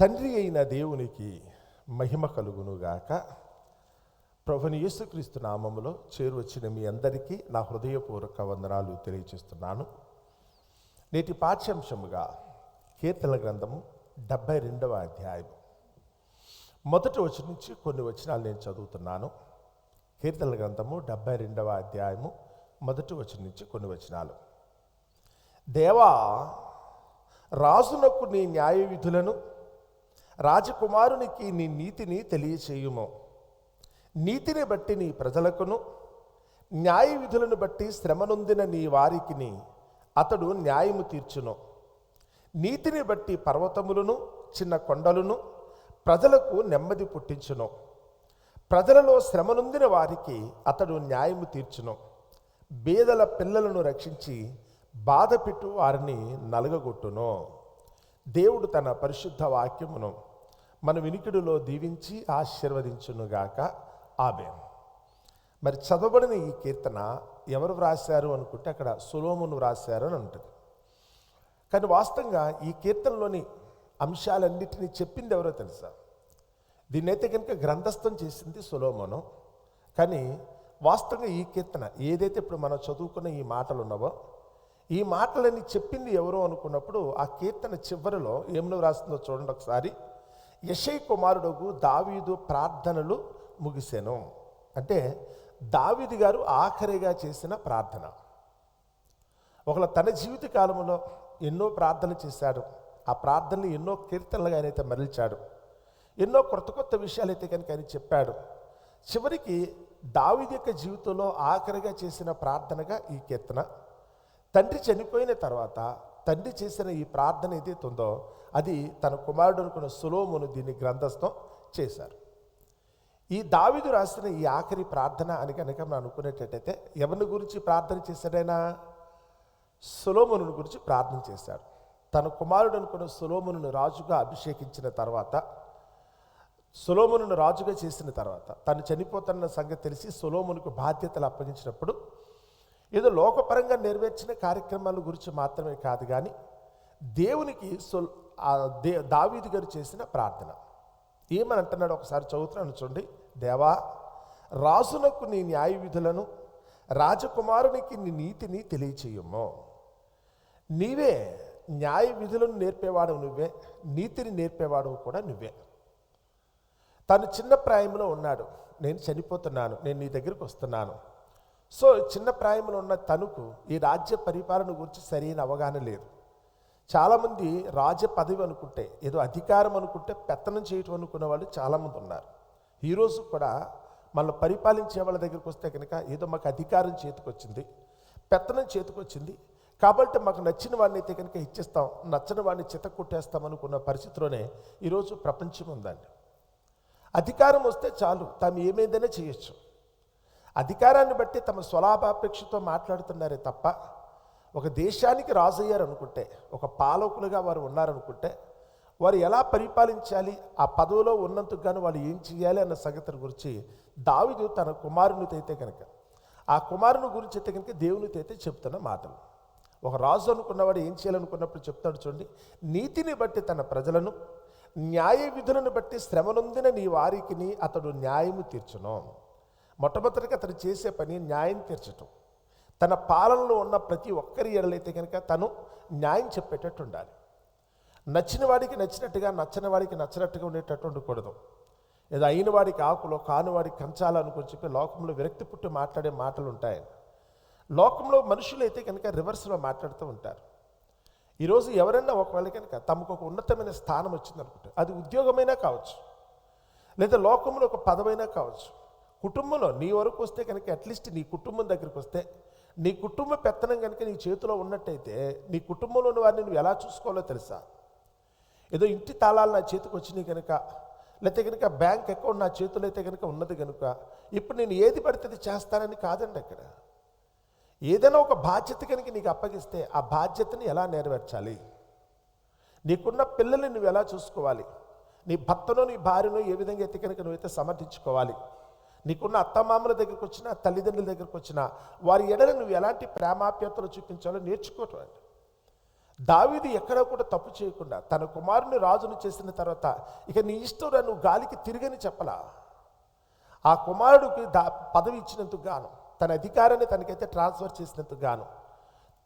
తండ్రి అయిన దేవునికి మహిమ కలుగునుగాక. ప్రభుని యేసుక్రీస్తు నామములో చేరువచ్చిన మీ అందరికీ నా హృదయపూర్వక వందనాలు తెలియచేస్తున్నాను. నేటి పాఠ్యాంశముగా కీర్తన గ్రంథము డెబ్బై రెండవ అధ్యాయం మొదటి వచ్చిన నుంచి కొన్ని వచనాలు నేను చదువుతున్నాను. కీర్తన గ్రంథము డెబ్బై రెండవ అధ్యాయము మొదటి వచ్చిన నుంచి కొన్ని వచనాలు. దేవా రాజునకు నీ న్యాయ విధులను రాజకుమారునికి నీ నీతిని తెలియచేయుము. నీతిని బట్టి నీ ప్రజలకును న్యాయ విధులను బట్టి శ్రమనొందిన నీ వారికిని అతడు న్యాయము తీర్చును. నీతిని బట్టి పర్వతములను చిన్న కొండలను ప్రజలకు నెమ్మది పుట్టించును. ప్రజలలో శ్రమనుందిన వారికి అతడు న్యాయము తీర్చును. బేదల పిల్లలను రక్షించి బాధపెట్టు వారిని నలగగొట్టును. దేవుడు తన పరిశుద్ధ వాక్యమును మన వినికిడిలో దీవించి ఆశీర్వదించునుగాక. ఆమె మరి చదవబడిన ఈ కీర్తన ఎవరు వ్రాశారు అనుకుంటే అక్కడ సులోమును వ్రాశారు అని ఉంటుంది. కానీ వాస్తవంగా ఈ కీర్తనలోని అంశాలన్నిటినీ చెప్పింది ఎవరో తెలుసా? దీన్నైతే కనుక గ్రంథస్థం చేసింది సులోమను. కానీ వాస్తవంగా ఈ కీర్తన ఏదైతే ఇప్పుడు మనం చదువుకున్న ఈ మాటలు ఉన్నావో ఈ మాటలని చెప్పింది ఎవరో అనుకున్నప్పుడు ఆ కీర్తన చివరిలో ఏమను రాస్తుందో చూడండి ఒకసారి. యశై కుమారుడుకు దావీదు ప్రార్థనలు ముగిసెను. అంటే దావీదు గారు ఆఖరిగా చేసిన ప్రార్థన. ఒకళ్ళ తన జీవిత కాలంలో ఎన్నో ప్రార్థనలు చేశాడు. ఆ ప్రార్థనలు ఎన్నో కీర్తనలుగా ఆయన మరల్చాడు. ఎన్నో కొత్త కొత్త విషయాలు అయితే కనుక ఆయన చెప్పాడు. చివరికి దావిది యొక్క జీవితంలో ఆఖరిగా చేసిన ప్రార్థనగా ఈ కీర్తన. తండ్రి చనిపోయిన తర్వాత తండ్రి చేసిన ఈ ప్రార్థన ఏదైతే ఉందో అది తన కుమారుడు అనుకున్న సులోమును దీన్ని గ్రంథస్థం చేశారు. ఈ దావిదు రాసిన ఈ ఆఖరి ప్రార్థన అని కనుక మనం అనుకునేటట్టయితే ఎవరిని గురించి ప్రార్థన చేశాడైనా సులోమును గురించి ప్రార్థన చేశాడు. తన కుమారుడు అనుకున్న సులోమును రాజుగా అభిషేకించిన తర్వాత సులోమును రాజుగా చేసిన తర్వాత తను చనిపోతున్న సంగతి తెలిసి సులోమునికి బాధ్యతలు అప్పగించినప్పుడు ఏదో లోకపరంగా నెరవేర్చిన కార్యక్రమాల గురించి మాత్రమే కాదు కానీ దేవునికి సొల్ ఆ దే దావీదు గారు చేసిన ప్రార్థన. ఏమని అంటున్నాడు ఒకసారి చదువుతున్నాను చూడండి దేవా రాజునకు నీ న్యాయ విధులను రాజకుమారునికి నీ నీతిని తెలియచేయము. నీవే న్యాయ విధులను నేర్పేవాడు నువ్వే నీతిని నేర్పేవాడు కూడా నువ్వే. తను చిన్న ప్రాయంలో ఉన్నాడు. నేను చనిపోతున్నాను. నేను నీ దగ్గరికి వస్తున్నాను. సో చిన్న ప్రాయంలో ఉన్న తనుకు ఈ రాజ్య పరిపాలన గురించి సరైన అవగాహన లేదు. చాలామంది రాజ్య పదవి అనుకుంటే ఏదో అధికారం అనుకుంటే పెత్తనం చేయటం అనుకున్న వాళ్ళు చాలామంది ఉన్నారు. ఈరోజు కూడా మనం పరిపాలించే వాళ్ళ దగ్గరికి వస్తే కనుక ఏదో మాకు అధికారం చేతికొచ్చింది పెత్తనం చేతికొచ్చింది. కాబట్టి మాకు నచ్చిన వాడిని అయితే కనుక ఇచ్చేస్తాం నచ్చని వాడిని చిత కొట్టేస్తాం అనుకున్న పరిస్థితిలోనే ఈరోజు ప్రపంచం ఉందండి. అధికారం వస్తే చాలు తాము ఏమైందనే చేయొచ్చు. అధికారాన్ని బట్టి తమ స్వలాభాపేక్షతో మాట్లాడుతున్నారే తప్ప ఒక దేశానికి రాజు అనుకుంటే ఒక పాలకులుగా వారు ఉన్నారనుకుంటే వారు ఎలా పరిపాలించాలి ఆ పదవిలో ఉన్నందుకు గాను వాళ్ళు ఏం చేయాలి అన్న సంగతిని గురించి దావిదు తన కుమారునితో అయితే కనుక ఆ కుమారుని గురించి అయితే కనుక దేవునితో అయితే చెప్తున్న మాటలు. ఒక రాజు అనుకున్నవాడు ఏం చేయాలనుకున్నప్పుడు చెప్తాడు చూడండి నీతిని బట్టి తన ప్రజలను న్యాయ విధులను బట్టి శ్రమనొందిన నీ వారికిని అతడు న్యాయము తీర్చును. మొట్టమొదటిగా అతను చేసే పని న్యాయం తీర్చటం. తన పాలనలో ఉన్న ప్రతి ఒక్కరి ఎడలైతే కనుక తను న్యాయం చెప్పేటట్టు ఉండాలి. నచ్చిన వాడికి నచ్చినట్టుగా నచ్చని వాడికి నచ్చినట్టుగా ఉండేటట్టు ఉండకూడదు. ఏదో అయిన వాడికి ఆకులో కాని వాడికి కంచాలనుకుని చెప్పి లోకంలో విరక్తి పుట్టి మాట్లాడే మాటలు ఉంటాయి. లోకంలో మనుషులు అయితే కనుక రివర్స్లో మాట్లాడుతూ ఉంటారు. ఈరోజు ఎవరైనా ఒకవేళ కనుక తమకు ఒక ఉన్నతమైన స్థానం వచ్చిందనుకుంటే అది ఉద్యోగమైనా కావచ్చు లేదా లోకంలో ఒక పదవైనా కావచ్చు కుటుంబంలో నీ వరకు వస్తే కనుక అట్లీస్ట్ నీ కుటుంబం దగ్గరికి వస్తే నీ కుటుంబ పెత్తనం కనుక నీ చేతిలో ఉన్నట్టయితే నీ కుటుంబంలో ఉన్న వారిని నువ్వు ఎలా చూసుకోవాలో తెలుసా? ఏదో ఇంటి తాళాలు నా చేతికి వచ్చినాయి కనుక లేకపోతే కనుక బ్యాంక్ అకౌంట్ నా చేతిలో అయితే కనుక ఉన్నది కనుక ఇప్పుడు నేను ఏది పడితే అది చేస్తానని కాదండి అక్కడ. ఏదైనా ఒక బాధ్యత కనుక నీకు అప్పగిస్తే ఆ బాధ్యతని ఎలా నెరవేర్చాలి? నీకున్న పిల్లల్ని నువ్వు ఎలా చూసుకోవాలి? నీ భర్తనో నీ భార్యనో ఏ విధంగా అయితే కనుక నువ్వైతే సమర్థించుకోవాలి? నీకున్న అత్తమామల దగ్గరికి వచ్చినా తల్లిదండ్రుల దగ్గరికి వచ్చినా వారి ఎడల నువ్వు ఎలాంటి ప్రేమాప్యతలు చూపించాలో నేర్చుకోవటం అండి. దావీది ఎక్కడా కూడా తప్పు చేయకుండా తన కుమారుని రాజును చేసిన తర్వాత ఇక నీ ఇష్టం నువ్వు గాలికి తిరిగని చెప్పలా? ఆ కుమారుడికి దా పదవి ఇచ్చినందుకు గాను తన అధికారాన్ని తనకైతే ట్రాన్స్ఫర్ చేసినందుకు గాను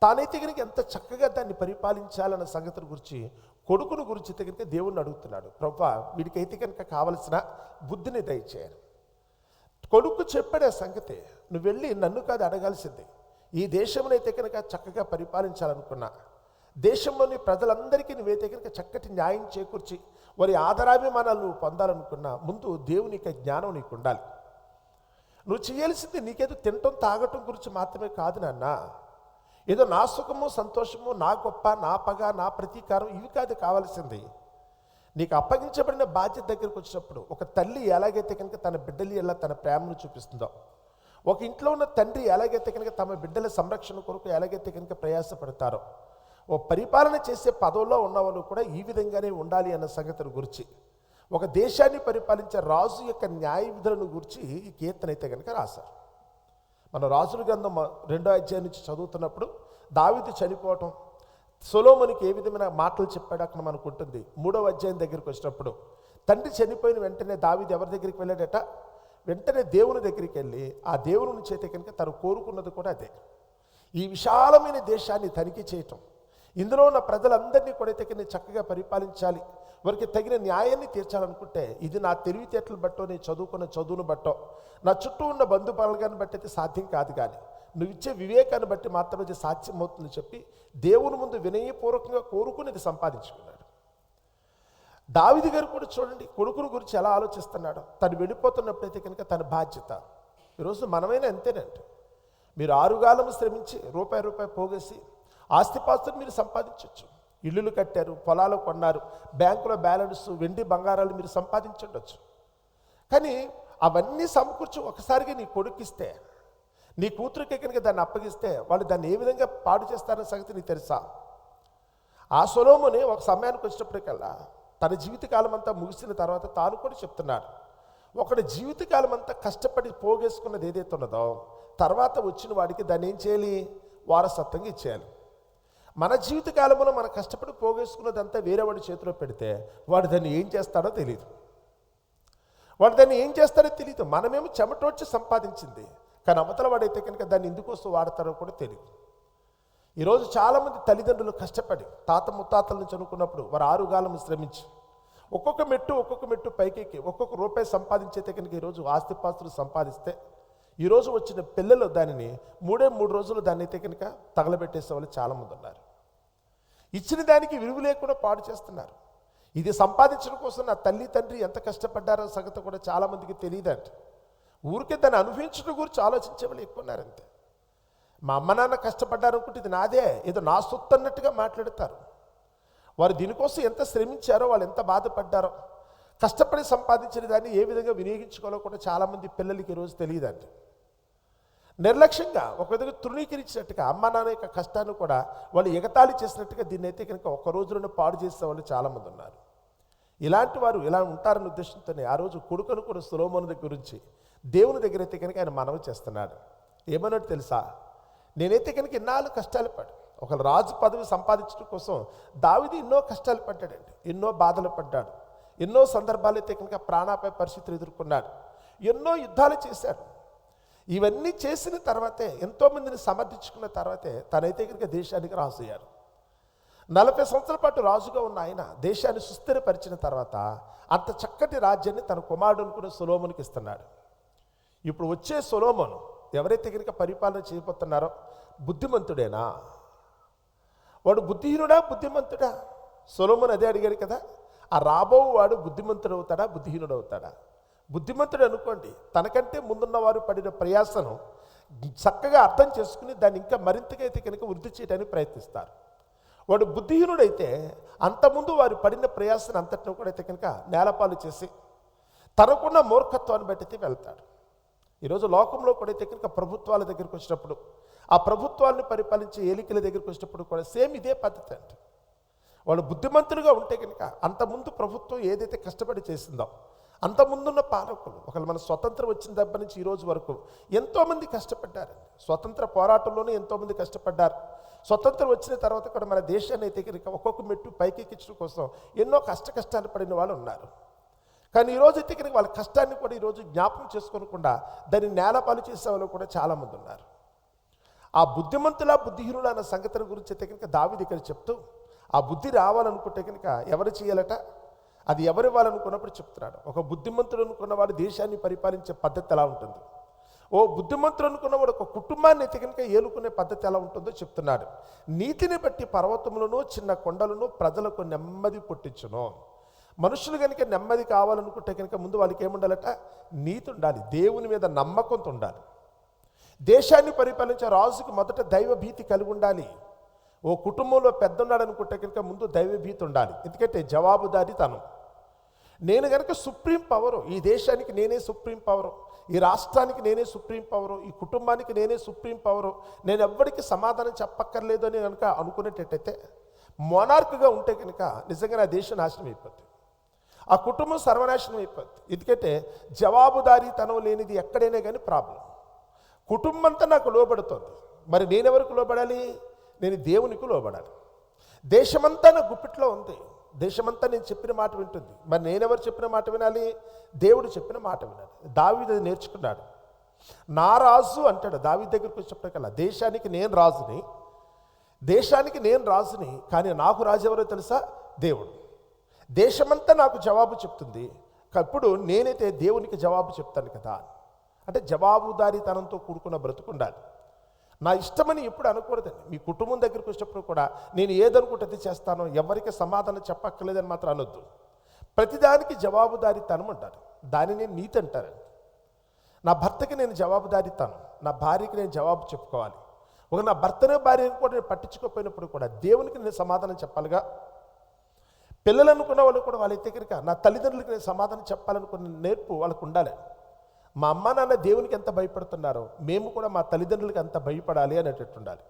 తానైతే కనుక ఎంత చక్కగా దాన్ని పరిపాలించాలన్న సంగతిని గురించి కొడుకును గురించి కనుక దేవుణ్ణి అడుగుతున్నాడు. ప్రభా వీడికైతే కనుక కావలసిన బుద్ధిని దయచేయాలి కొడుకు చెప్పాడు ఆ సంగతి. నువ్వు వెళ్ళి నన్ను కాదు అడగాల్సింది. ఈ దేశంనైతే కనుక చక్కగా పరిపాలించాలనుకున్నా. దేశంలోని ప్రజలందరికీ నువ్వైతే కనుక చక్కటి న్యాయం చేకూర్చి వారి ఆదరాభిమానాలు పొందాలనుకున్నా ముందు దేవుని యొక్క జ్ఞానం నీకు ఉండాలి నువ్వు చేయాల్సింది నీకేదో తినటం తాగటం గురించి మాత్రమే కాదు నాన్న. ఏదో నా సుఖము సంతోషము నా గొప్ప నా పగ నా ప్రతీకారం ఇవి కాదు కావాల్సింది. నీకు అప్పగించబడిన బాధ్యత దగ్గరికి వచ్చినప్పుడు ఒక తల్లి ఎలాగైతే కనుక తన బిడ్డలు ఎలా తన ప్రేమను చూపిస్తుందో ఒక ఇంట్లో ఉన్న తండ్రి ఎలాగైతే కనుక తమ బిడ్డల సంరక్షణ కొరకు ఎలాగైతే కనుక ప్రయాసపడతారో ఓ పరిపాలన చేసే పదవుల్లో ఉన్నవాళ్ళు కూడా ఈ విధంగానే ఉండాలి అన్న సంగతిని గురించి ఒక దేశాన్ని పరిపాలించే రాజు యొక్క న్యాయ విధులను గురించి ఈ కీర్తన అయితే కనుక రాశారు. మన రాజుల గ్రంథం రెండో అధ్యాయం నుంచి చదువుతున్నప్పుడు దావితి చనిపోవటం సొలోమునికి ఏ విధమైన మాటలు చెప్పాడు అక్కడ మనకు ఉంటుంది. మూడవ అధ్యాయం దగ్గరికి వచ్చినప్పుడు తండ్రి చనిపోయిన వెంటనే దావిది ఎవరి దగ్గరికి వెళ్ళాడట? వెంటనే దేవుని దగ్గరికి వెళ్ళి ఆ దేవుని చేతే కనుక తను కోరుకున్నది కూడా అదే. ఈ విశాలమైన దేశాన్ని తనిఖీ చేయటం ఇందులో ఉన్న ప్రజలందరినీ కూడా అయితే చక్కగా పరిపాలించాలి వారికి తగిన న్యాయాన్ని తీర్చాలనుకుంటే ఇది నా తెలివితేటలు బట్టో నేను చదువుకున్న చదువును బట్టో నా చుట్టూ ఉన్న బంధు బలగాన్ని బట్టి అయితే సాధ్యం కాదు కానీ నువ్వు ఇచ్చే వివేకాన్ని బట్టి మాత్రమే ఇది సాధ్యమవుతుంది చెప్పి దేవుని ముందు వినయపూర్వకంగా కోరుకుని ఇది సంపాదించుకున్నాడు. దావిది గారు కూడా చూడండి కొడుకుని గురించి ఎలా ఆలోచిస్తున్నాడు. తను వెళ్ళిపోతున్నప్పుడైతే కనుక తన బాధ్యత. ఈరోజు మనమైనా అంతేనండి మీరు ఆరుగాలం శ్రమించి రూపాయి రూపాయి పోగేసి ఆస్తిపాస్తులు మీరు సంపాదించవచ్చు ఇల్లులు కట్టారు పొలాలు కొన్నారు బ్యాంకులో బ్యాలెన్స్ వెండి బంగారాలు మీరు సంపాదించుండొచ్చు. కానీ అవన్నీ సమకూర్చి ఒకసారిగా నీ కొడుకిస్తే నీ కూతురికి కనుక దాన్ని అప్పగిస్తే వాళ్ళు దాన్ని ఏ విధంగా పాడు చేస్తారనే సంగతి నీకు తెలుసా? ఆ సొలోముని ఒక సమయానికి వచ్చినప్పటికల్లా తన జీవితకాలం అంతా ముగిసిన తర్వాత తాను కూడా చెప్తున్నాడు. ఒకటి జీవితకాలం అంతా కష్టపడి పోగేసుకున్నది ఏదైతే ఉన్నదో తర్వాత వచ్చిన వాడికి దాన్ని ఏం చేయాలి? వారసత్వంగా ఇచ్చేయాలి. మన జీవితకాలంలో మనం కష్టపడి పోగేసుకున్నదంతా వేరే వాడి చేతిలో పెడితే వాడు దాన్ని ఏం చేస్తాడో తెలియదు వాడు దాన్ని ఏం చేస్తాడో తెలియదు మనమేమో చెమటోడ్చి సంపాదించింది. కానీ అవతల వాడైతే కనుక దాన్ని ఎందుకోసం వాడతారో కూడా తెలియదు ఈరోజు చాలామంది తల్లిదండ్రులు కష్టపడి తాత ముత్తాతల నుంచి అనుకున్నప్పుడు వారు ఆరుగాలం శ్రమించి ఒక్కొక్క మెట్టు ఒక్కొక్క మెట్టు పైకెక్కి ఒక్కొక్క రూపాయి సంపాదించేతే కనుక ఈరోజు ఆస్తిపాస్తులు సంపాదిస్తే ఈరోజు వచ్చిన పిల్లలు దానిని మూడే మూడు రోజులు దాన్ని అయితే కనుక తగలబెట్టేసే వాళ్ళు చాలామంది ఉన్నారు. ఇచ్చిన దానికి విలువ లేకుండా పాడు చేస్తున్నారు. ఇది సంపాదించడం కోసం నా తల్లి తండ్రి ఎంత కష్టపడ్డారో సంగతి కూడా చాలామందికి తెలియదంటే ఊరికే దాన్ని అనుభవించడం గురించి ఆలోచించే వాళ్ళు ఎక్కువ ఉన్నారంతే. మా అమ్మ నాన్న కష్టపడ్డారు అనుకుంటే ఇది నాదే ఏదో నా సొత్తు అన్నట్టుగా మాట్లాడతారు. వారు దీనికోసం ఎంత శ్రమించారో వాళ్ళు ఎంత బాధపడ్డారో కష్టపడి సంపాదించిన దాన్ని ఏ విధంగా వినియోగించుకోవాలో కూడా చాలామంది పిల్లలకి ఈరోజు తెలియదండి. నిర్లక్ష్యంగా ఒక విధంగా తృణీకరించినట్టుగా అమ్మ నాన్న యొక్క కష్టాన్ని కూడా వాళ్ళు ఎగతాళి చేసినట్టుగా దీన్ని అయితే కనుక ఒక రోజులోనే పాడు చేసే వాళ్ళు చాలామంది ఉన్నారు. ఇలాంటి వారు ఇలా ఉంటారన్న ఉద్దేశంతోనే ఆ రోజు కొడుకును కూడా సులోమోను గురించి దేవుని దగ్గర అయితే కనుక ఆయన మనవి చేస్తున్నాడు. ఏమన్నట్టు తెలుసా? నేనైతే కనుక ఎన్నాళ్ళు కష్టాలు పడి ఒక రాజు పదవి సంపాదించడం కోసం దావిది ఎన్నో కష్టాలు పడ్డాడండి. ఎన్నో బాధలు పడ్డాడు. ఎన్నో సందర్భాలు అయితే కనుక ప్రాణాపాయ పరిస్థితులు ఎదుర్కొన్నాడు. ఎన్నో యుద్ధాలు చేశాడు. ఇవన్నీ చేసిన తర్వాతే ఎంతోమందిని సమర్థించుకున్న తర్వాతే తనైతే కనుక దేశానికి రాజు అయ్యారు నలభై సంవత్సరాల పాటు రాజుగా ఉన్న ఆయన దేశాన్ని సుస్థిరపరిచిన తర్వాత అంత చక్కటి రాజ్యాన్ని తన కుమారుడు అనుకున్న సులోమునికి ఇస్తున్నాడు. ఇప్పుడు వచ్చే సొలోమోను ఎవరైతే కనుక పరిపాలన చేయబోతున్నారో బుద్ధిమంతుడేనా? వాడు బుద్ధిహీనుడా బుద్ధిమంతుడా? సొలోమోన్ అదే అడిగాడు కదా. ఆ రాబో వాడు బుద్ధిమంతుడు అవుతాడా బుద్ధిహీనుడు అవుతాడా బుద్ధిమంతుడు అనుకోండి తనకంటే ముందున్న వారు పడిన ప్రయాసను చక్కగా అర్థం చేసుకుని దాన్ని ఇంకా మరింతగా అయితే కనుక వృద్ధి చేయడానికి ప్రయత్నిస్తారు. వాడు బుద్ధిహీనుడైతే అంతకుముందు వారు పడిన ప్రయాసను అంతటిని కూడా అయితే కనుక నేలపాలు చేసి తనకున్న మూర్ఖత్వాన్ని బట్టి వెళ్తాడు. ఈరోజు లోకంలో కూడా అయితే కనుక ప్రభుత్వాల దగ్గరికి వచ్చినప్పుడు ఆ ప్రభుత్వాన్ని పరిపాలించే ఏలికల దగ్గరికి వచ్చినప్పుడు కూడా సేమ్ ఇదే పద్ధతి అంటే. వాళ్ళు బుద్ధిమంతులుగా ఉంటే కనుక అంతకుముందు ప్రభుత్వం ఏదైతే కష్టపడి చేసిందో అంత ముందున్న పాలకులు ఒకళ్ళు మన స్వతంత్రం వచ్చిన దెబ్బ నుంచి ఈ రోజు వరకు ఎంతోమంది కష్టపడ్డారండి. స్వతంత్ర పోరాటంలోనే ఎంతోమంది కష్టపడ్డారు. స్వతంత్రం వచ్చిన తర్వాత కూడా మన దేశాన్ని అయితే కనుక ఒక్కొక్క మెట్టు పైకెక్కించడం కోసం ఎన్నో కష్ట కష్టాలు పడిన వాళ్ళు ఉన్నారు. కానీ ఈరోజు అయితే వాళ్ళ కష్టాన్ని కూడా ఈరోజు జ్ఞాపకం చేసుకోకుండా దాన్ని నేలపాలు చేసే వాళ్ళు కూడా చాలామంది ఉన్నారు. ఆ బుద్ధిమంతుల బుద్ధిహీనుల అన్న సంగతిని గురించి అయితే కనుక దావి దగ్గర చెప్తూ ఆ బుద్ధి రావాలనుకుంటే కనుక ఎవరు చేయాలట? అది ఎవరు ఇవ్వాలనుకున్నప్పుడు చెప్తున్నాడు. ఒక బుద్ధిమంతుడు అనుకున్నవాడు దేశాన్ని పరిపాలించే పద్ధతి ఎలా ఉంటుంది? ఓ బుద్ధిమంతుడు అనుకున్నవాడు ఒక కుటుంబాన్ని అయితే కనుక ఏలుకునే పద్ధతి ఎలా ఉంటుందో చెప్తున్నాడు. నీతిని బట్టి పర్వతములను చిన్న కొండలను ప్రజలకు నెమ్మది పుట్టించును. మనుషులు కనుక నెమ్మది కావాలనుకుంటే కనుక ముందు వాళ్ళకి ఏముండాలట? నీతి ఉండాలి. దేవుని మీద నమ్మకంతో ఉండాలి. దేశాన్ని పరిపాలించే రాజుకి మొదట దైవభీతి కలిగి ఉండాలి. ఓ కుటుంబంలో పెద్ద ఉన్నాడు అనుకుంటే కనుక ముందు దైవభీతి ఉండాలి. ఎందుకంటే జవాబుదారి తను నేను కనుక సుప్రీం పవరు ఈ దేశానికి నేనే సుప్రీం పవరు ఈ రాష్ట్రానికి నేనే సుప్రీం పవరు ఈ కుటుంబానికి నేనే సుప్రీం పవరు నేను ఎవ్వరికి సమాధానం చెప్పక్కర్లేదు అని కనుక అనుకునేటట్టయితే మొనార్క్గా ఉంటే కనుక నిజంగా నా దేశం నాశనం అయిపోతుంది ఆ కుటుంబం సర్వనాశనం అయిపోద్ది. ఎందుకంటే జవాబుదారీతనం లేనిది ఎక్కడైనా కానీ ప్రాబ్లం కుటుంబంతో నాకు లోబడుతోంది. మరి నేనెవరికి లోబడాలి? నేను దేవునికి లోబడాలి. దేశమంతా నా గుప్పిట్లో ఉంది. దేశమంతా నేను చెప్పిన మాట వింటుంది. మరి నేనెవరు చెప్పిన మాట వినాలి? దేవుడు చెప్పిన మాట వినాలి. దావీదు నేర్చుకున్నాడు. నా రాజు అంటాడు. దావి దగ్గరికి వచ్చినప్పటికల్లా దేశానికి నేను రాజుని దేశానికి నేను రాజుని కానీ నాకు రాజు ఎవరో తెలుసా? దేవుడు. దేశమంతా నాకు జవాబు చెప్తుంది. అప్పుడు నేనైతే దేవునికి జవాబు చెప్తాను కదా. అంటే జవాబుదారీతనంతో కూడుకున్న బ్రతుకుండాలి. నా ఇష్టమని ఎప్పుడు అనకూడదండి మీ కుటుంబం దగ్గరికి వచ్చినప్పుడు కూడా నేను ఏదనుకుంటే అది చేస్తానో ఎవరికి సమాధానం చెప్పక్కర్లేదని మాత్రం అనొద్దు. ప్రతిదానికి జవాబుదారీతనం అంటారు దానిని నీతి అంటారు నా భర్తకి నేను జవాబుదారీతాను నా భార్యకి నేను జవాబు చెప్పుకోవాలి. ఒక నా భర్తను భార్యను కూడా నేను పట్టించుకోకపోయినప్పుడు కూడా దేవునికి నేను సమాధానం చెప్పాలిగా. పిల్లలు అనుకున్న వాళ్ళు కూడా వాళ్ళ దగ్గరికి? నా తల్లిదండ్రులకి నేను సమాధానం చెప్పాలనుకున్న నేర్పు వాళ్ళకు ఉండాలి. మా అమ్మ నాన్న దేవునికి ఎంత భయపడుతున్నారో మేము కూడా మా తల్లిదండ్రులకి అంత భయపడాలి అనేటట్టు ఉండాలి.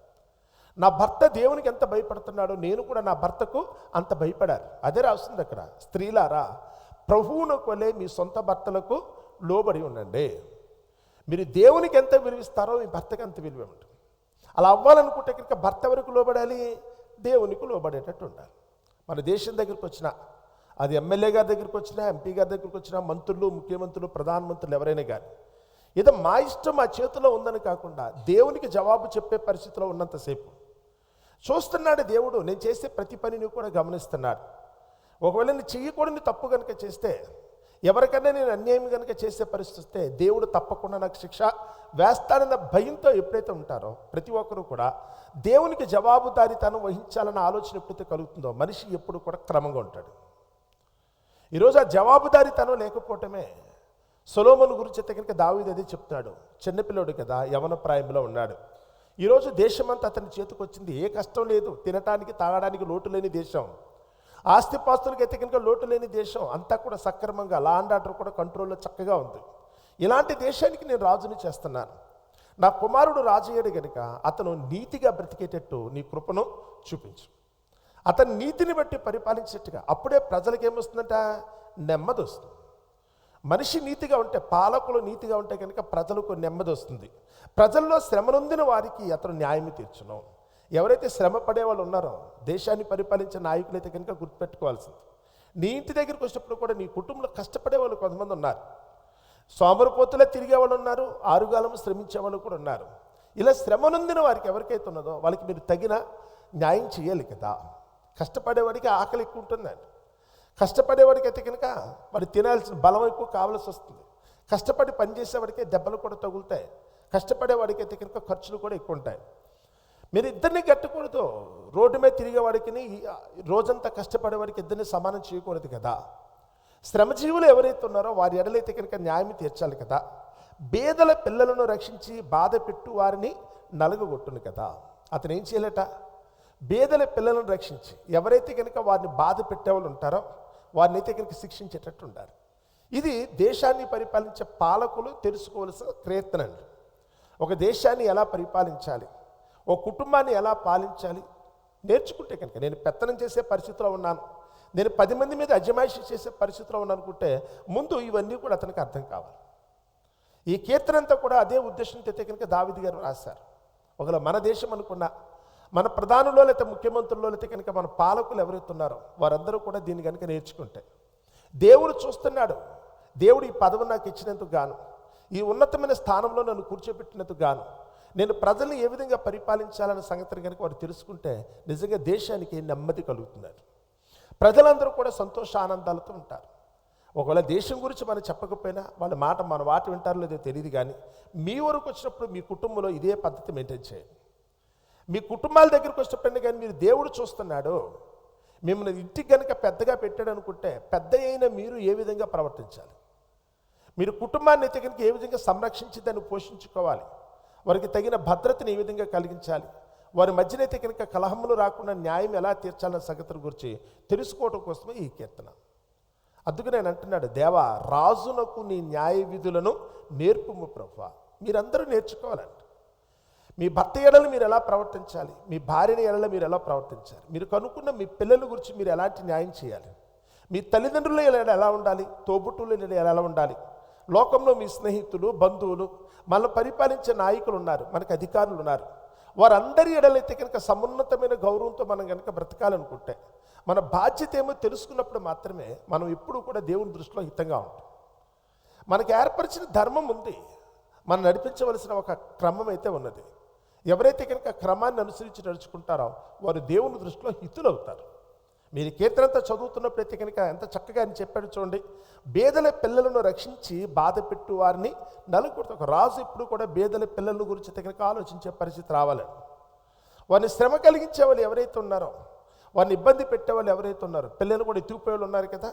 నా భర్త దేవునికి ఎంత భయపడుతున్నాడో నేను కూడా నా భర్తకు అంత భయపడాలి. అదే రాస్తుంది అక్కడ. స్త్రీలారా ప్రభువునకు వలె మీ సొంత భర్తలకు లోబడి ఉండండి. మీరు దేవునికి ఎంత విలువిస్తారో మీ భర్తకి అంత విలువ ఉంటుంది. అలా అవ్వాలనుకుంటే కనుక భర్త వరకు లోబడాలి? దేవునికి లోబడేటట్టు ఉండాలి. మన దేశం దగ్గరికి వచ్చిన అది ఎమ్మెల్యే గారి దగ్గరికి వచ్చినా ఎంపీ గారి దగ్గరికి వచ్చినా మంత్రులు ముఖ్యమంత్రులు ప్రధానమంత్రులు ఎవరైనా కానీ ఏదో మా ఇష్టం మా చేతిలో ఉందని కాకుండా దేవునికి జవాబు చెప్పే పరిస్థితిలో ఉన్నంతసేపు చూస్తున్నాడు దేవుడు నేను చేసే ప్రతి పనిని కూడా గమనిస్తున్నాడు. ఒకవేళ నేను చెయ్యకూడని తప్పు కనుక చేస్తే ఎవరికైనా నేను అన్యాయం కనుక చేసే పరిస్థితి వస్తే దేవుడు తప్పకుండా నాకు శిక్ష వేస్తాడన్న భయంతో ఎప్పుడైతే ఉంటారో ప్రతి ఒక్కరూ కూడా దేవునికి జవాబుదారీతనం వహించాలన్న ఆలోచన ఎప్పుడైతే కలుగుతుందో మనిషి ఎప్పుడు కూడా క్రమంగా ఉంటాడు. ఈరోజు ఆ జవాబుదారీతనం లేకపోవటమే. సొలోమన్ గురించి అయితే కనుక దావీది అదే చెప్తాడు. చిన్నపిల్లోడు కదా యవన ప్రాయంలో ఉన్నాడు. ఈరోజు దేశమంతా అతని చేతికి వచ్చింది ఏ కష్టం లేదు తినటానికి తాగడానికి లోటు లేని దేశం. ఆస్తిపాస్తులకు అయితే కనుక లోటు లేని దేశం అంతా కూడా సక్రమంగా లా అండ్ ఆర్డర్ కూడా కంట్రోల్లో చక్కగా ఉంది. ఇలాంటి దేశానికి నేను రాజుని చేస్తున్నాను. నా కుమారుడు రాజయ్యడు గనుక అతను నీతిగా బ్రతికేటట్టు నీ కృపను చూపించు. అతని నీతిని బట్టి పరిపాలించేట్టుగా అప్పుడే ప్రజలకు ఏమొస్తుందంట నెమ్మది వస్తుంది మనిషి నీతిగా ఉంటే పాలకులు నీతిగా ఉంటే కనుక ప్రజలకు నెమ్మది వస్తుంది ప్రజల్లో శ్రమనొందిన వారికి అతను న్యాయం తీర్చును. ఎవరైతే శ్రమ పడే వాళ్ళు ఉన్నారో దేశాన్ని పరిపాలించే నాయకులైతే కనుక గుర్తుపెట్టుకోవాల్సింది. నీ ఇంటి దగ్గరికి వచ్చినప్పుడు కూడా నీ కుటుంబంలో కష్టపడే వాళ్ళు కొంతమంది ఉన్నారు. సోమరపోతులే తిరిగే వాళ్ళు ఉన్నారు ఆరుగాలం శ్రమించే వాళ్ళు కూడా ఉన్నారు. ఇలా శ్రమనుందిన వారికి ఎవరికైతే ఉన్నదో వాళ్ళకి మీరు తగిన న్యాయం చేయాలి కదా. కష్టపడేవాడికి ఆకలి ఎక్కువ ఉంటుందండి. కష్టపడేవాడికి అయితే కనుక మరి తినాల్సిన బలం ఎక్కువ కావాల్సి వస్తుంది. కష్టపడి పనిచేసేవాడికి దెబ్బలు కూడా తగులుతాయి. కష్టపడేవాడికి అయితే కనుక ఖర్చులు కూడా ఎక్కువ ఉంటాయి. మీరు ఇద్దరిని కట్టకూడదు రోడ్డు మీద తిరిగేవాడికి రోజంతా కష్టపడేవాడికి ఇద్దరిని సమానం చేయకూడదు కదా. శ్రమజీవులు ఎవరైతే ఉన్నారో వారి ఎడలైతే కనుక న్యాయం తీర్చాలి కదా. బేదల పిల్లలను రక్షించి బాధ పెట్టు వారిని నలుగగొట్టును కదా. అతను ఏం చేయలేట? బేదల పిల్లలను రక్షించి ఎవరైతే కనుక వారిని బాధ పెట్టేవాళ్ళు ఉంటారో వారిని అయితే కనుక శిక్షించేటట్టు ఉండాలి ఇది దేశాన్ని పరిపాలించే పాలకులు తెలుసుకోవాల్సిన ప్రయత్నం ఒక దేశాన్ని ఎలా పరిపాలించాలి? ఓ కుటుంబాన్ని ఎలా పాలించాలి? నేర్చుకుంటే కనుక నేను పెత్తనం చేసే పరిస్థితిలో ఉన్నాను. నేను పది మంది మీద అజమాయిషి చేసే పరిస్థితిలో ఉన్నానుకుంటే ముందు ఇవన్నీ కూడా అతనికి అర్థం కావాలి. ఈ కీర్తన అంతా కూడా అదే ఉద్దేశంతో అయితే కనుక దావిది గారు రాశారు. ఒకవేళ మన దేశం అనుకున్న మన ప్రధానులో లేకపోతే ముఖ్యమంత్రుల్లో లేకపోతే కనుక మన పాలకులు ఎవరైతే ఉన్నారో వారందరూ కూడా దీన్ని కనుక నేర్చుకుంటే. దేవుడు చూస్తున్నాడు. దేవుడు ఈ పదవి నాకు ఇచ్చినందుకు గాను ఈ ఉన్నతమైన స్థానంలో నన్ను కూర్చోబెట్టినందుకు గాను నేను ప్రజల్ని ఏ విధంగా పరిపాలించాలనే సంగతిని కనుక వారు తెలుసుకుంటే నిజంగా దేశానికి నెమ్మది కలుగుతున్నారు ప్రజలందరూ కూడా సంతోష ఆనందాలతో ఉంటారు. ఒకవేళ దేశం గురించి మనం చెప్పకపోయినా వాళ్ళ మాట మన వాటి వింటారో లేదో తెలియదు కానీ మీ వరకు వచ్చినప్పుడు మీ కుటుంబంలో ఇదే పద్ధతి మెయింటైన్ చేయండి. మీ కుటుంబాల దగ్గరికి వచ్చినప్పుడు కానీ మీరు దేవుడు చూస్తున్నాడు. మిమ్మల్ని ఇంటికి కనుక పెద్దగా పెట్టాడు అనుకుంటే పెద్ద అయిన మీరు ఏ విధంగా ప్రవర్తించాలి? మీరు కుటుంబాన్ని అయితే కనుక ఏ విధంగా సంరక్షించి దాన్ని పోషించుకోవాలి? వారికి తగిన భద్రతని ఏ విధంగా కలిగించాలి. వారి మధ్యనైతే కనుక కలహములు రాకుండా న్యాయం ఎలా తీర్చాలన్న సంగతుల గురించి తెలుసుకోవడం కోసమే ఈ కీర్తన. అందుకు నేను అంటున్నాడు దేవా రాజునకు నీ న్యాయ విధులను నేర్పుము ప్రభా. మీరందరూ నేర్చుకోవాలండి మీ భర్త ఎడలు మీరు ఎలా ప్రవర్తించాలి? మీ భార్యని ఎడల మీరు ఎలా ప్రవర్తించాలి? మీరు కనుక్కున్న మీ పిల్లల గురించి మీరు ఎలాంటి న్యాయం చేయాలి? మీ తల్లిదండ్రుల ఎలా ఎలా ఉండాలి? తోబుట్టుల ఎలా ఎలా ఉండాలి? లోకంలో మీ స్నేహితులు బంధువులు మన పరిపాలించే నాయకులు ఉన్నారు మనకు అధికారులు ఉన్నారు. వారందరి ఎడలైతే కనుక సమున్నతమైన గౌరవంతో మనం కనుక బ్రతకాలనుకుంటే మన బాధ్యత ఏమో తెలుసుకున్నప్పుడు మాత్రమే మనం ఎప్పుడు కూడా దేవుని దృష్టిలో హితంగా ఉంటాం. మనకి ఏర్పరిచిన ధర్మం ఉంది మనం నడిపించవలసిన ఒక క్రమం అయితే ఉన్నది. ఎవరైతే కనుక క్రమాన్ని అనుసరించి నడుచుకుంటారో వారు దేవుని దృష్టిలో హితులవుతారు. మీరు ఈ చదువుతున్న ప్రతి కనుక ఎంత చక్కగా అని చెప్పాడు చూడండి. బేదల పిల్లలను రక్షించి బాధ పెట్టు వారిని నలుగురు ఒక రాజు ఇప్పుడు కూడా బేదల పిల్లల గురించి అయితే కనుక ఆలోచించే పరిస్థితి రావాలని వారిని శ్రమ కలిగించే వాళ్ళు ఎవరైతే ఉన్నారో వారిని ఇబ్బంది పెట్టే వాళ్ళు ఎవరైతే ఉన్నారో పిల్లలు కూడా ఎత్తుకుపోయే వాళ్ళు ఉన్నారు కదా.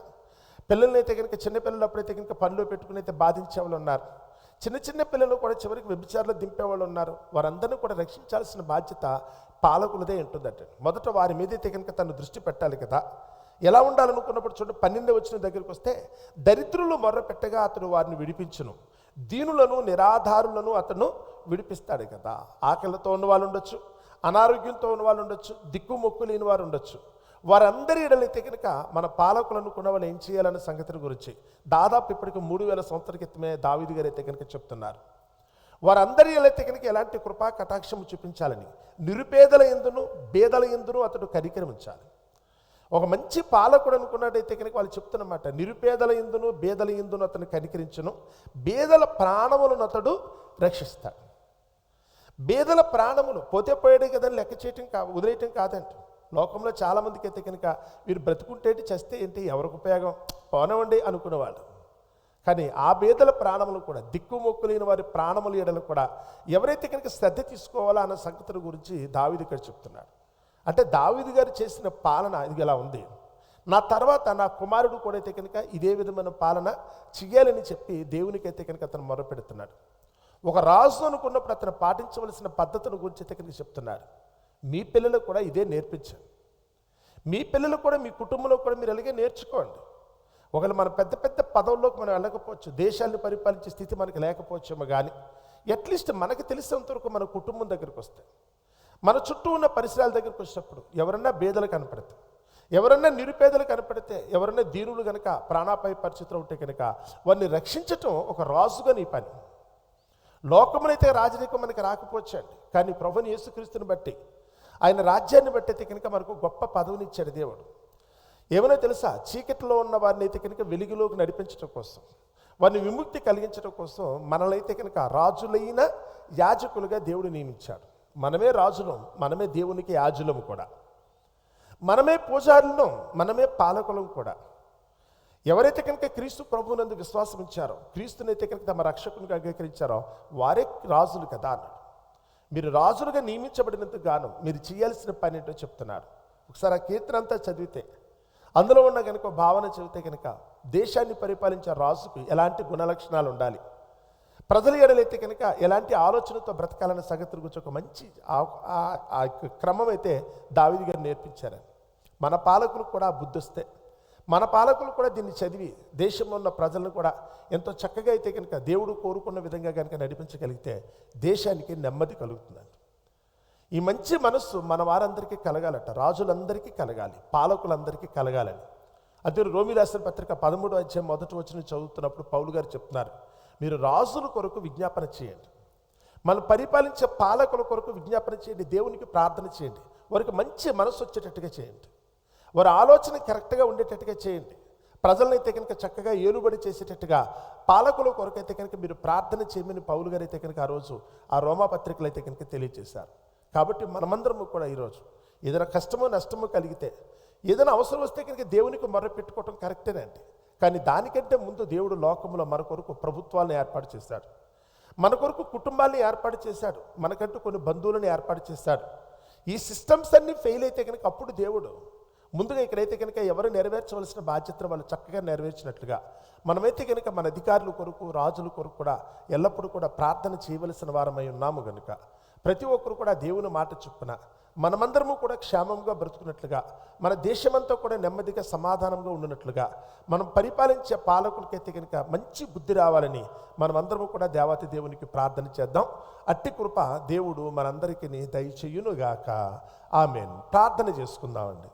పిల్లల్ని అయితే కనుక చిన్నపిల్లలు అప్పుడైతే కనుక పనిలో పెట్టుకుని అయితే బాధించే వాళ్ళు ఉన్నారు. చిన్న చిన్న పిల్లలు కూడా చివరికి వ్యభిచారులు దింపేవాళ్ళు ఉన్నారు. వారందరినీ కూడా రక్షించాల్సిన బాధ్యత పాలకులదే ఉంటుందట. మొదట వారి మీదే అయితే కనుక తను దృష్టి పెట్టాలి కదా ఎలా ఉండాలనుకున్నప్పుడు చూడండి పన్నెండు వచ్చిన దగ్గరికి వస్తే దరిద్రులు మొర్ర పెట్టగా అతడు వారిని విడిపించును. దీనులను నిరాధారులను అతను విడిపిస్తాడు కదా. ఆకలితో ఉన్న వాళ్ళు ఉండొచ్చు అనారోగ్యంతో ఉన్న వాళ్ళు ఉండొచ్చు దిక్కుమొక్కు లేని వారు ఉండొచ్చు. వారందరి ఎడలైతే కనుక మన పాలకులు అనుకున్న వాళ్ళు ఏం చేయాలనే సంగతిని గురించి దాదాపు ఇప్పటికి మూడు వేల సంవత్సరాల క్రితమే దావిది గారు అయితే కనుక చెప్తున్నారు. వారందరి ఎడలైతే ఎలాంటి కృపా కటాక్షము చూపించాలని నిరుపేదల ఎందును బేదల ఎందును అతడు కరికరమించాలి ఒక మంచి పాలకుడు అనుకున్నట్టయితే కనుక వాళ్ళు చెప్తున్నమాట నిరుపేదల ఎందును బేదల ఎందును అతను కనికరించను. బేదల ప్రాణములను అతడు రక్షిస్తాడు. బేదల ప్రాణములు పోతే పోయాడే కదా అని లెక్క చేయటం కా వదిలేయటం కాదంట. లోకంలో చాలామందికి అయితే కనుక వీరు బ్రతుకుంటేటి చేస్తే ఏంటి ఎవరికి ఉపయోగం? పోనవండి అనుకునేవాళ్ళు కానీ ఆ బేదల ప్రాణములు కూడా దిక్కుమొక్కలేని వారి ప్రాణముల ఎడలు కూడా ఎవరైతే కనుక శ్రద్ధ తీసుకోవాలా అన్న సంగతుల గురించి దావిది ఇక్కడ చెప్తున్నాడు. అంటే దావిది గారు చేసిన పాలన ఇది ఇలా ఉంది. నా తర్వాత నా కుమారుడు కూడా అయితే కనుక ఇదే విధమైన పాలన చెయ్యాలని చెప్పి దేవునికైతే కనుక అతను మొరపెడుతున్నాడు. ఒక రాజు అనుకున్నప్పుడు అతను పాటించవలసిన పద్ధతుల గురించి అయితే కనుక చెప్తున్నాడు. మీ పిల్లలకు కూడా ఇదే నేర్పించండి మీ పిల్లలు కూడా మీ కుటుంబంలో కూడా మీరు అలాగే నేర్చుకోండి. ఒకవేళ మనం పెద్ద పెద్ద పదవుల్లోకి మనం వెళ్ళకపోవచ్చు దేశాన్ని పరిపాలించే స్థితి మనకి లేకపోవచ్చేమో కానీ అట్లీస్ట్ మనకి తెలిసినంత వరకు మన కుటుంబం దగ్గరికి వస్తే మన చుట్టూ ఉన్న పరిసరాల దగ్గరికి వచ్చినప్పుడు ఎవరన్నా బేదలు కనపడితే ఎవరన్నా నిరుపేదలు కనపడితే ఎవరన్నా దీనులు కనుక ప్రాణాపాయ పరిస్థితులు ఉంటే కనుక వారిని రక్షించటం ఒక రాజుగా నీ పని. లోకమునైతే రాజరికం మనకి రాకపోవచ్చండి కానీ ప్రభుని యేసుక్రీస్తుని బట్టి ఆయన రాజ్యాన్ని బట్టి అయితే కనుక మనకు గొప్ప పదవిని ఇచ్చాడు దేవుడు. ఏమైనా తెలుసా? చీకటిలో ఉన్న వారిని అయితే కనుక వెలుగులోకి నడిపించడం కోసం వారిని విముక్తి కలిగించడం కోసం మనలైతే కనుక రాజులైన యాజకులుగా దేవుడు నియమించాడు మనమే రాజులం మనమే దేవునికి యాజులము కూడా. మనమే పూజారులం మనమే పాలకులం కూడా. ఎవరైతే కనుక క్రీస్తు ప్రభువునందు విశ్వాసం ఇచ్చారో క్రీస్తునైతే కనుక తమ రక్షకునిగా అంగీకరించారో వారే రాజులు కదా అన్నాడు. మీరు రాజులుగా నియమించబడినందుకు గాను మీరు చేయాల్సిన పని ఏంటో చెప్తున్నారు ఒకసారి ఆ కీర్తన అంతా చదివితే అందులో ఉన్న కనుక భావన చెబితే కనుక దేశాన్ని పరిపాలించే రాజుకు ఎలాంటి గుణలక్షణాలు ఉండాలి? ప్రజల ఎడలైతే కనుక ఎలాంటి ఆలోచనతో బ్రతకాలనే సంగతి గురించి ఒక మంచి ఆ- ఆ- క్రమం అయితే దావిది గారు నేర్పించారని. మన పాలకులు కూడా ఆ బుద్ధి వస్తే మన పాలకులు కూడా దీన్ని చదివి దేశంలో ఉన్న ప్రజలను కూడా ఎంతో చక్కగా అయితే కనుక దేవుడు కోరుకున్న విధంగా కనుక నడిపించగలిగితే దేశానికి నెమ్మది కలుగుతుంది ఈ మంచి మనస్సు మన వారందరికీ కలగాలట. రాజులందరికీ కలగాలి. పాలకులందరికీ కలగాలని. అదే రోమి రాసిన పత్రిక పదమూడు అధ్యాయం మొదటి వచ్చిన చదువుతున్నప్పుడు పౌలు గారు చెప్తున్నారు. మీరు రాజుల కొరకు విజ్ఞాపన చేయండి. మనం పరిపాలించే పాలకుల కొరకు విజ్ఞాపన చేయండి. దేవునికి ప్రార్థన చేయండి. వారికి మంచి మనసు వచ్చేటట్టుగా చేయండి. వారి ఆలోచన కరెక్ట్గా ఉండేటట్టుగా చేయండి. ప్రజలనైతే కనుక చక్కగా ఏలుబడి చేసేటట్టుగా పాలకుల కొరకైతే కనుక మీరు ప్రార్థన చేయమని పౌలు గారు అయితే కనుక ఆ రోజు ఆ రోమా పత్రికలు అయితే కనుక తెలియజేశారు. కాబట్టి మనమందరము కూడా ఈరోజు ఏదైనా కష్టమో నష్టమో కలిగితే ఏదైనా అవసరం వస్తే కనుక దేవునికి మొర్ర పెట్టుకోవటం కరెక్టేనండి కానీ దానికంటే ముందు దేవుడు లోకంలో మన కొరకు ప్రభుత్వాలను ఏర్పాటు చేశాడు. మన కొరకు కుటుంబాలను ఏర్పాటు చేశాడు. మనకంటూ కొన్ని బంధువులను ఏర్పాటు చేశాడు. ఈ సిస్టమ్స్ అన్నీ ఫెయిల్ అయితే కనుక అప్పుడు దేవుడు ముందుగా ఇక్కడైతే కనుక ఎవరు నెరవేర్చవలసిన బాధ్యతను వాళ్ళు చక్కగా నెరవేర్చినట్లుగా మనమైతే కనుక మన అధికారుల కొరకు రాజుల కొరకు కూడా ఎల్లప్పుడూ కూడా ప్రార్థన చేయవలసిన వారమై ఉన్నాము కనుక ప్రతి ఒక్కరు కూడా దేవుని మాట చొప్పున మనమందరము కూడా క్షేమంగా బ్రతుకున్నట్లుగా మన దేశమంతా కూడా నెమ్మదిగా సమాధానంగా ఉండినట్లుగా మనం పరిపాలించే పాలకులకైతే కనుక మంచి బుద్ధి రావాలని మనమందరము కూడా దేవాతి దేవునికి ప్రార్థన చేద్దాం. అట్టి కృప దేవుడు మనందరికీ దయచేయునుగాక. ఆమెను. ప్రార్థన చేసుకుందామండి.